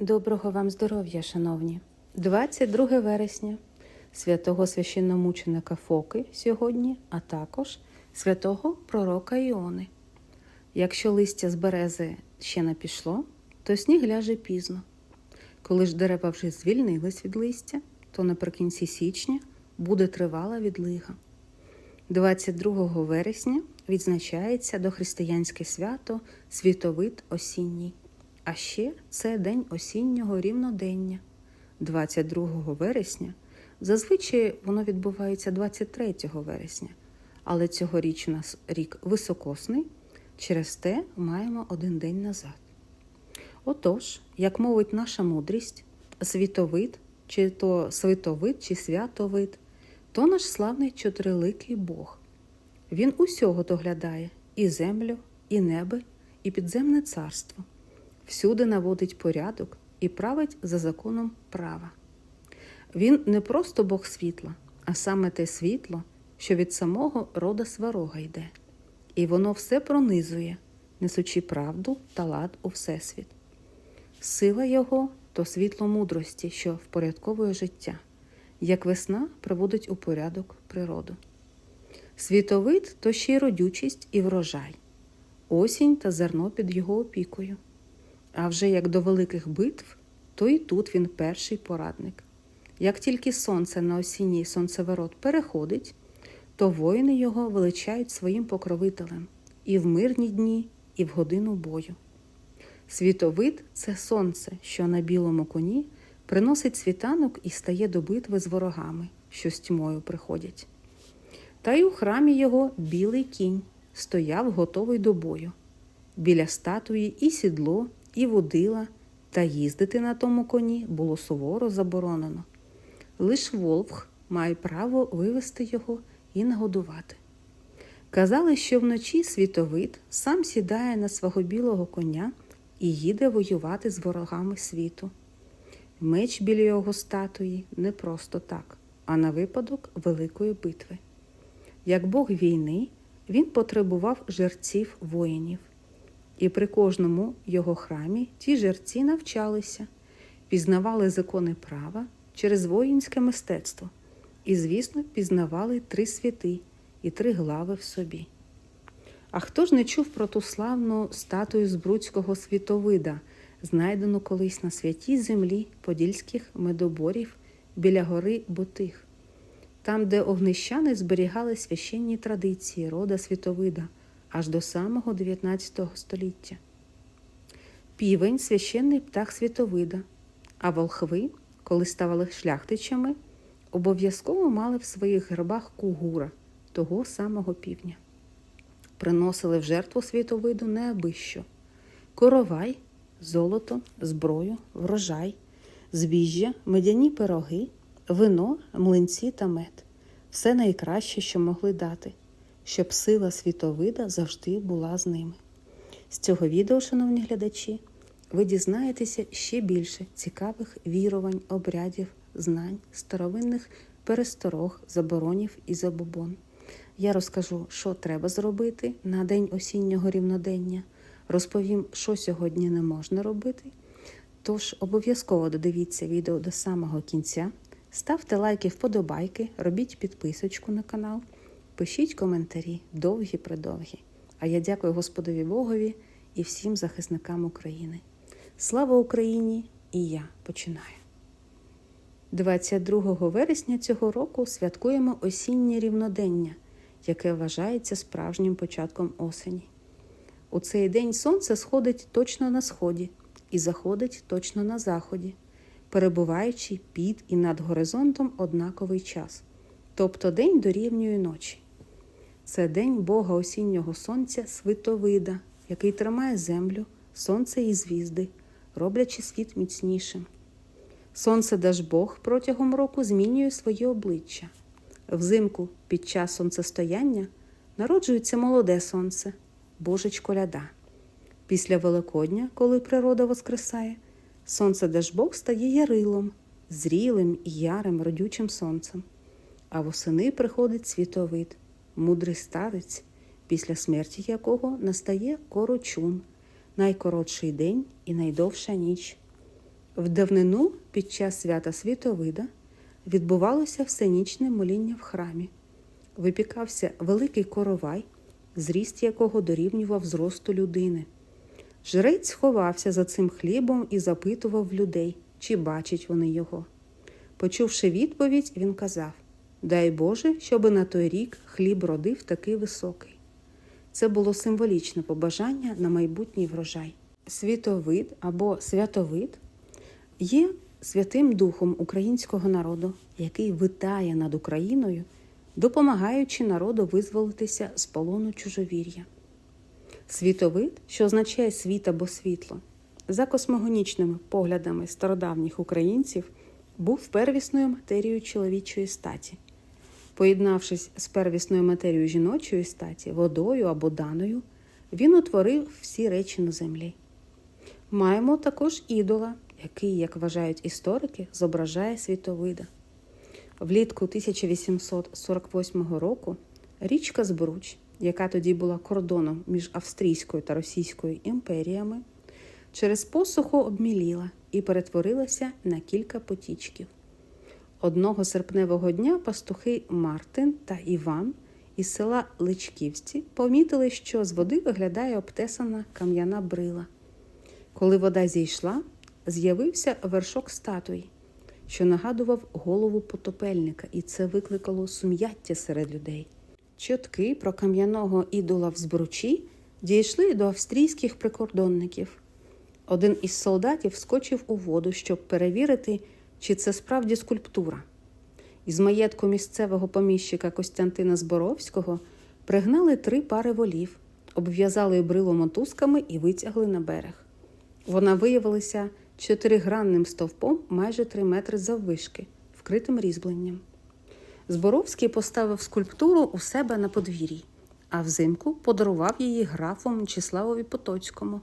Доброго вам здоров'я, шановні! 22 вересня святого священномученика Фоки сьогодні, а також святого пророка Іони. Якщо листя з берези ще не пішло, то сніг ляже пізно. Коли ж дерева вже звільнились від листя, то наприкінці січня буде тривала відлига. 22 вересня відзначається дохристиянське свято Світовид осінній. А ще це день осіннього рівнодення, 22 вересня. Зазвичай воно відбувається 23 вересня, але цьогоріч у нас рік високосний, через те маємо один день назад. Отож, як мовить наша мудрість, світовид, чи то світовид, чи святовид, то наш славний чотириликий Бог. Він усього доглядає і землю, і небо, і підземне царство всюди наводить порядок і править за законом права. Він не просто Бог світла, а саме те світло, що від самого рода сварога йде, і воно все пронизує, несучи правду та лад у Всесвіт. Сила Його то світло мудрості, що впорядковує життя, як весна приводить у порядок природу. Світовид то ще й родючість і врожай, осінь та зерно під його опікою. А вже як до великих битв, то і тут він перший порадник. Як тільки сонце на осінній сонцеворот переходить, то воїни його величають своїм покровителем і в мирні дні, і в годину бою. Світовид це сонце, що на білому коні приносить світанок і стає до битви з ворогами, що з тьмою приходять. Та й у храмі його білий кінь стояв готовий до бою. Біля статуї і сідло, і водила, та їздити на тому коні було суворо заборонено. Лиш Волх має право вивести його і нагодувати. Казали, що вночі світовид сам сідає на свого білого коня і їде воювати з ворогами світу. Меч біля його статуї не просто так, а на випадок великої битви. Як Бог війни, він потребував жерців воїнів. І при кожному його храмі ті жерці навчалися, пізнавали закони права через воїнське мистецтво і, звісно, пізнавали три святи і три глави в собі. А хто ж не чув про ту славну статую Збруцького світовида, знайдену колись на святій землі подільських медоборів біля гори Ботих, там, де огнищани зберігали священні традиції рода світовида аж до самого 19 століття. Півень священний птах світовида, а волхви, коли ставали шляхтичами, обов'язково мали в своїх гербах кугура того самого півня. Приносили в жертву світовиду неабищо коровай, золото, зброю, врожай, збіжжя, медяні пироги, вино, млинці та мед все найкраще, що могли дати щоб сила світовида завжди була з ними. З цього відео, шановні глядачі, ви дізнаєтеся ще більше цікавих вірувань, обрядів, знань, старовинних пересторог, заборонів і забобон. Я розкажу, що треба зробити на день осіннього рівнодення, розповім, що сьогодні не можна робити. Тож обов'язково додивіться відео до самого кінця, ставте лайки, вподобайки, робіть підписочку на канал. Пишіть коментарі, довгі-предовгі. А я дякую Господові Богові і всім захисникам України. Слава Україні! І я починаю. 22 вересня цього року святкуємо осіннє рівнодення, яке вважається справжнім початком осені. У цей день сонце сходить точно на сході і заходить точно на заході, перебуваючи під і над горизонтом однаковий час, тобто день дорівнює ночі. Це день Бога осіннього сонця Свитовида, який тримає землю, сонце і звізди, роблячи світ міцнішим. Сонце Дажбог протягом року змінює своє обличчя. Взимку під час сонцестояння народжується молоде сонце, Божечко ляда. Після Великодня, коли природа воскресає, сонце Дажбог стає ярилом, зрілим і ярим родючим сонцем, а восени приходить світовид мудрий старець, після смерті якого настає корочун, найкоротший день і найдовша ніч. В давнину під час свята Світовида відбувалося всенічне моління в храмі. Випікався великий коровай, зріст якого дорівнював зросту людини. Жрець ховався за цим хлібом і запитував людей, чи бачать вони його. Почувши відповідь, він казав Дай Боже, щоби на той рік хліб родив такий високий. Це було символічне побажання на майбутній врожай. Світовид або святовид є святим духом українського народу, який витає над Україною, допомагаючи народу визволитися з полону чужовір'я. Світовид, що означає світ або світло, за космогонічними поглядами стародавніх українців, був первісною матерією чоловічої статі. Поєднавшись з первісною матерією жіночої статі, водою або даною, він утворив всі речі на землі. Маємо також ідола, який, як вважають історики, зображає світовида. Влітку 1848 року річка Збруч, яка тоді була кордоном між Австрійською та Російською імперіями, через посуху обміліла і перетворилася на кілька потічків. Одного серпневого дня пастухи Мартин та Іван із села Личківці помітили, що з води виглядає обтесана кам'яна брила. Коли вода зійшла, з'явився вершок статуї, що нагадував голову потопельника, і це викликало сум'яття серед людей. Чутки про кам'яного ідола в збручі дійшли до австрійських прикордонників. Один із солдатів скочив у воду, щоб перевірити, чи це справді скульптура. Із маєтку місцевого поміщика Костянтина Зборовського пригнали три пари волів, обв'язали брило мотузками і витягли на берег. Вона виявилася чотиригранним стовпом майже три метри заввишки, вкритим різьбленням. Зборовський поставив скульптуру у себе на подвір'ї, а взимку подарував її графу Мчиславові Потоцькому.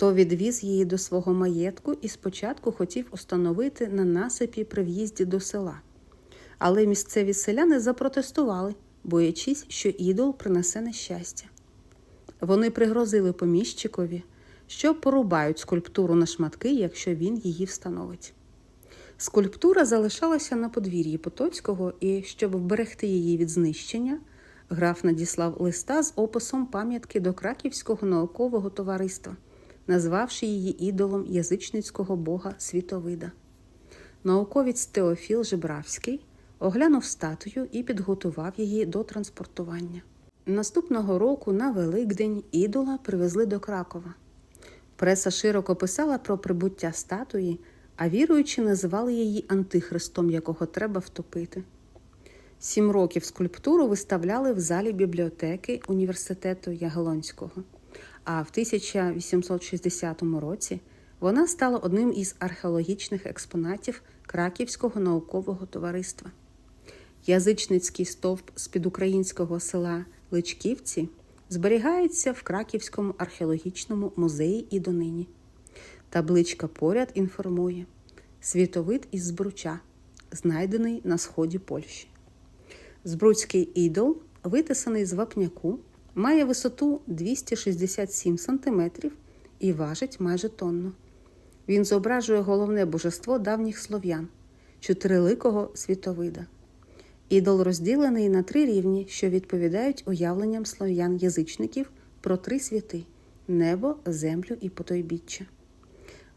То відвіз її до свого маєтку і спочатку хотів установити на насипі при в'їзді до села. Але місцеві селяни запротестували, боячись, що ідол принесе нещастя. Вони пригрозили поміщикові, що порубають скульптуру на шматки, якщо він її встановить. Скульптура залишалася на подвір'ї Потоцького, і, щоб вберегти її від знищення, граф надіслав листа з описом пам'ятки до Краківського наукового товариства, назвавши її ідолом язичницького бога Світовида. Науковець Теофіл Жебравський оглянув статую і підготував її до транспортування. Наступного року на Великдень ідола привезли до Кракова. Преса широко писала про прибуття статуї, а віруючі називали її антихристом, якого треба втопити. Сім років скульптуру виставляли в залі бібліотеки університету Ягелонського, а в 1860 році вона стала одним із археологічних експонатів Краківського наукового товариства. Язичницький стовп з під українського села Личківці зберігається в Краківському археологічному музеї і донині. Табличка поряд інформує світовид із Збруча, знайдений на сході Польщі. Збруцький ідол, витисаний з вапняку, має висоту 267 см і важить майже тонну. Він зображує головне божество давніх слов'ян чотириликого світовида. Ідол розділений на три рівні, що відповідають уявленням слов'ян-язичників про три світи небо, землю і потойбіччя.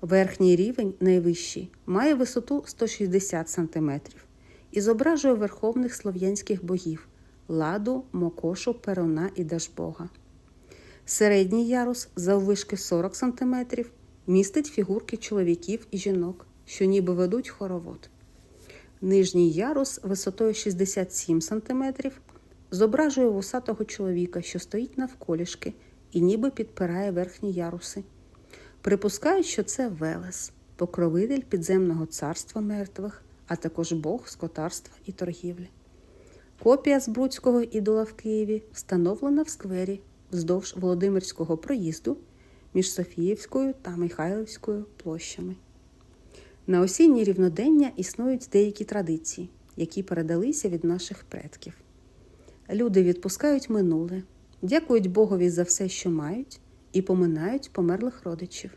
Верхній рівень, найвищий, має висоту 160 см і зображує верховних слов'янських богів ладу, мокошу, перуна і дажбога. Середній ярус, заввишки 40 см, містить фігурки чоловіків і жінок, що ніби ведуть хоровод. Нижній ярус висотою 67 см зображує вусатого чоловіка, що стоїть навколішки і ніби підпирає верхні яруси. Припускають, що це Велес, покровитель підземного царства мертвих, а також Бог скотарства і торгівлі. Копія Збруцького ідола в Києві встановлена в сквері вздовж Володимирського проїзду між Софіївською та Михайлівською площами. На осінні рівнодення існують деякі традиції, які передалися від наших предків. Люди відпускають минуле, дякують Богові за все, що мають, і поминають померлих родичів.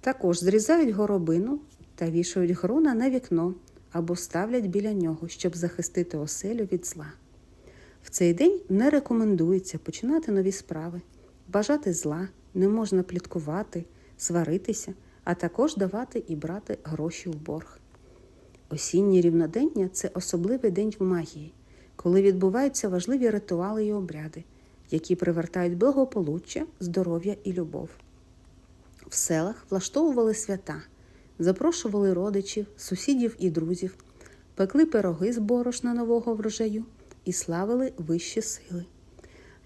Також зрізають горобину та вішають грона на вікно або ставлять біля нього, щоб захистити оселю від зла. В цей день не рекомендується починати нові справи, бажати зла, не можна пліткувати, сваритися, а також давати і брати гроші в борг. Осіннє рівнодення це особливий день в магії, коли відбуваються важливі ритуали і обряди, які привертають благополуччя, здоров'я і любов. В селах влаштовували свята, запрошували родичів, сусідів і друзів, пекли пироги з борошна нового врожаю і славили вищі сили.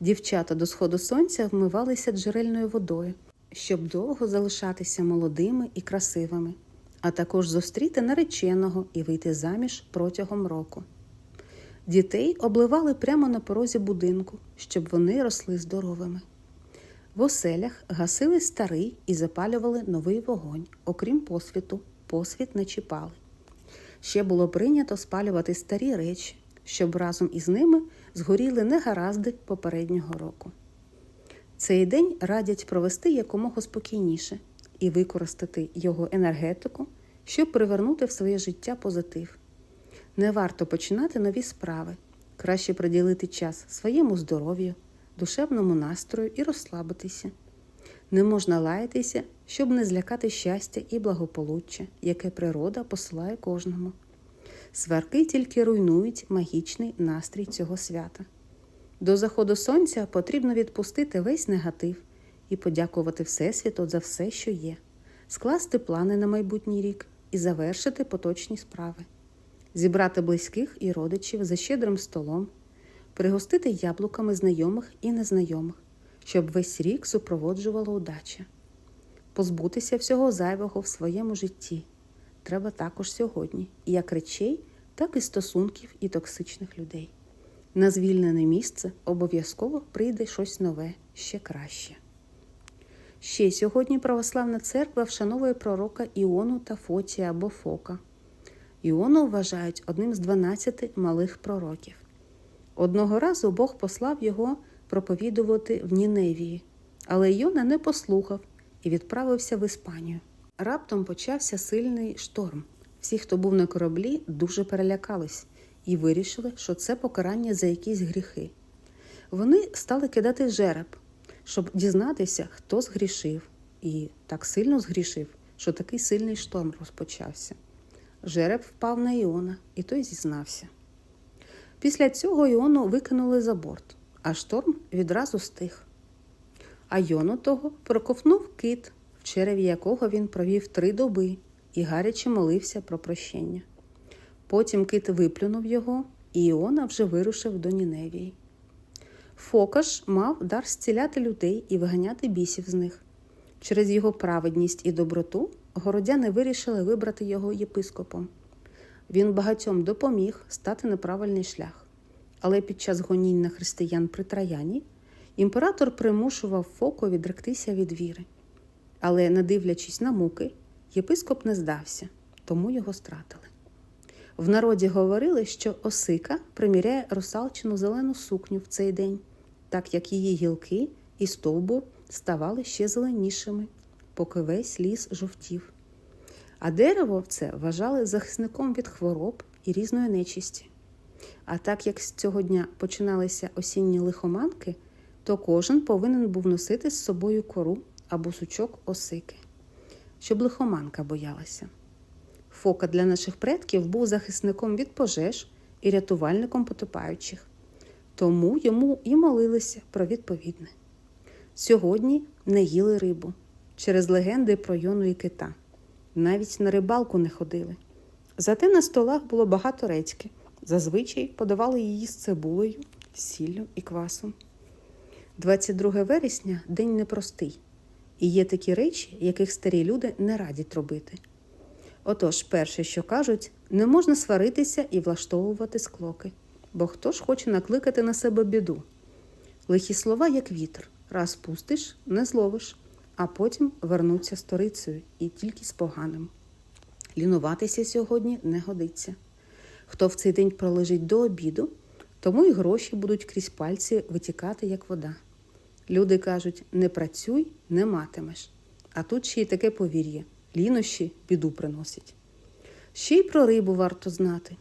Дівчата до сходу сонця вмивалися джерельною водою, щоб довго залишатися молодими і красивими, а також зустріти нареченого і вийти заміж протягом року. Дітей обливали прямо на порозі будинку, щоб вони росли здоровими. В оселях гасили старий і запалювали новий вогонь, окрім посвіту, посвіт не чіпали. Ще було прийнято спалювати старі речі, щоб разом із ними згоріли негаразди попереднього року. Цей день радять провести якомога спокійніше і використати його енергетику, щоб привернути в своє життя позитив. Не варто починати нові справи, краще приділити час своєму здоров'ю, душевному настрою і розслабитися. Не можна лаятися, щоб не злякати щастя і благополуччя, яке природа посилає кожному. Сварки тільки руйнують магічний настрій цього свята. До заходу сонця потрібно відпустити весь негатив і подякувати Всесвіту за все, що є, скласти плани на майбутній рік і завершити поточні справи, зібрати близьких і родичів за щедрим столом, пригостити яблуками знайомих і незнайомих, щоб весь рік супроводжувала удача, позбутися всього зайвого в своєму житті. Треба також сьогодні, як речей, так і стосунків і токсичних людей. На звільнене місце обов'язково прийде щось нове, ще краще. Ще сьогодні православна церква вшановує пророка Іону та Фотія або Фока. Іону вважають одним з 12 малих пророків. Одного разу Бог послав його проповідувати в Ніневії, але Іона не послухав і відправився в Іспанію. Раптом почався сильний шторм. Всі, хто був на кораблі, дуже перелякались і вирішили, що це покарання за якісь гріхи. Вони стали кидати жереб, щоб дізнатися, хто згрішив, і так сильно згрішив, що такий сильний шторм розпочався. Жереб впав на Іона, і той зізнався. Після цього Іону викинули за борт, а шторм відразу стих. А Йону того проковнув кит, в череві якого він провів три доби і гаряче молився про прощення. Потім кит виплюнув його, і Іона вже вирушив до Ніневії. Фокаш мав дар зціляти людей і виганяти бісів з них. Через його праведність і доброту городяни вирішили вибрати його єпископом. Він багатьом допоміг стати на правильний шлях. Але під час гонінь на християн при Траяні імператор примушував Фоко відректися від віри. Але, не дивлячись на муки, єпископ не здався, тому його стратили. В народі говорили, що осика приміряє русалчину зелену сукню в цей день, так як її гілки і стовбур ставали ще зеленішими, поки весь ліс жовтів. А дерево це вважали захисником від хвороб і різної нечисті. А так як з цього дня починалися осінні лихоманки, то кожен повинен був носити з собою кору або сучок осики, щоб лихоманка боялася. Фока для наших предків був захисником від пожеж і рятувальником потопаючих, тому йому і молилися про відповідне. Сьогодні не їли рибу через легенди про йону і кита. Навіть на рибалку не ходили. Зате на столах було багато редьки. Зазвичай подавали її з цибулею, сіллю і квасом. 22 вересня день непростий, і є такі речі, яких старі люди не радять робити. Отож, перше, що кажуть, не можна сваритися і влаштовувати склоки, бо хто ж хоче накликати на себе біду. Лихі слова, як вітер, раз пустиш, не зловиш, а потім вернуться сторицею і тільки з поганим. Лінуватися сьогодні не годиться. Хто в цей день пролежить до обіду, тому й гроші будуть крізь пальці витікати, як вода. Люди кажуть: не працюй, не матимеш. А тут ще й таке повір'я: лінощі біду приносять. Ще й про рибу варто знати.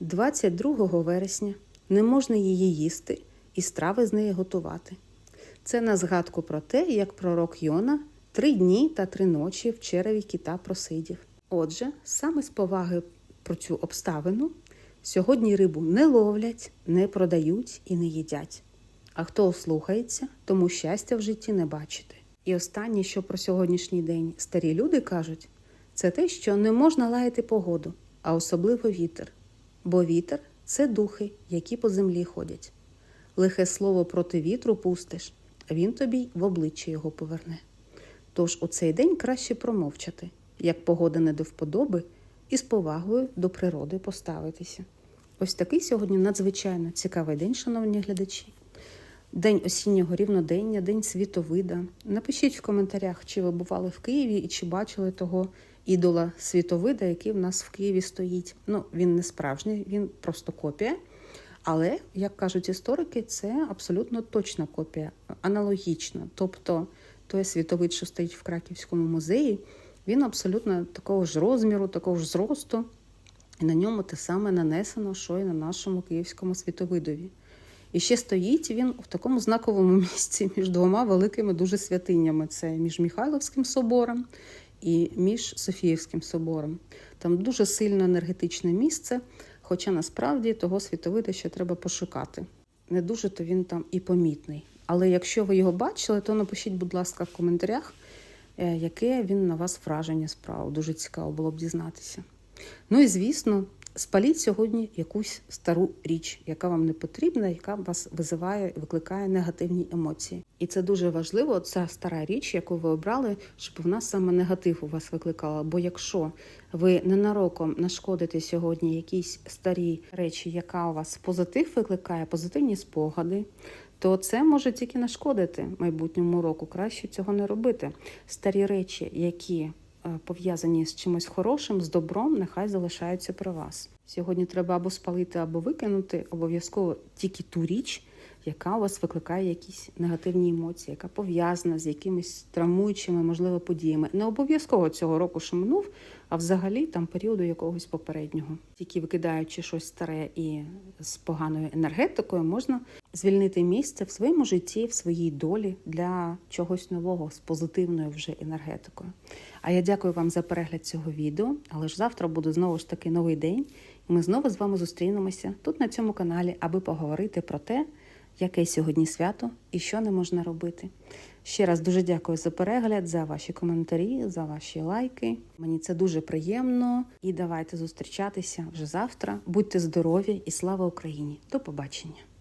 22 вересня не можна її їсти і страви з неї готувати. Це на згадку про те, як пророк Йона три дні та три ночі в череві кита просидів. Отже, саме з поваги про цю обставину сьогодні рибу не ловлять, не продають і не їдять. А хто ослухається, тому щастя в житті не бачити. І останнє, що про сьогоднішній день старі люди кажуть, це те, що не можна лаяти погоду, а особливо вітер. Бо вітер це духи, які по землі ходять. Лихе слово проти вітру пустиш, він тобі в обличчя його поверне. Тож у цей день краще промовчати, як погода не до вподоби, і з повагою до природи поставитися. Ось такий сьогодні надзвичайно цікавий день, шановні глядачі. День осіннього рівнодення, день світовида. Напишіть в коментарях, чи ви бували в Києві і чи бачили того ідола світовида, який в нас в Києві стоїть. Ну, він не справжній, він просто копія. Але, як кажуть історики, це абсолютно точна копія, аналогічна. Тобто той світовид, що стоїть в Краківському музеї, він абсолютно такого ж розміру, такого ж зросту, і на ньому те саме нанесено, що і на нашому київському світовидові. І ще стоїть він в такому знаковому місці між двома великими дуже святинями: це між Михайловським собором і між Софіївським собором. Там дуже сильно енергетичне місце, хоча насправді того світовида ще треба пошукати. Не дуже то він там і помітний. Але якщо ви його бачили, то напишіть, будь ласка, в коментарях, е, яке він на вас враження справив. Дуже цікаво було б дізнатися. Ну і звісно, спаліть сьогодні якусь стару річ, яка вам не потрібна, яка вас визиває і викликає негативні емоції. І це дуже важливо, ця стара річ, яку ви обрали, щоб в нас саме негатив у вас викликала. Бо якщо ви ненароком нашкодите сьогодні якісь старі речі, яка у вас позитив викликає, позитивні спогади. То це може тільки нашкодити майбутньому року. Краще цього не робити. Старі речі, які пов'язані з чимось хорошим, з добром, нехай залишаються при вас. Сьогодні треба або спалити, або викинути обов'язково тільки ту річ, яка у вас викликає якісь негативні емоції, яка пов'язана з якимись травмуючими, можливо, подіями. Не обов'язково цього року, що минув, а взагалі там періоду якогось попереднього. Тільки викидаючи щось старе і з поганою енергетикою, можна звільнити місце в своєму житті, в своїй долі для чогось нового з позитивною вже енергетикою. А я дякую вам за перегляд цього відео. Але ж завтра буде знову ж таки новий день, і ми знову з вами зустрінемося тут на цьому каналі, аби поговорити про те, яке сьогодні свято і що не можна робити. Ще раз дуже дякую за перегляд, за ваші коментарі, за ваші лайки. Мені це дуже приємно. І давайте зустрічатися вже завтра. Будьте здорові і слава Україні! До побачення!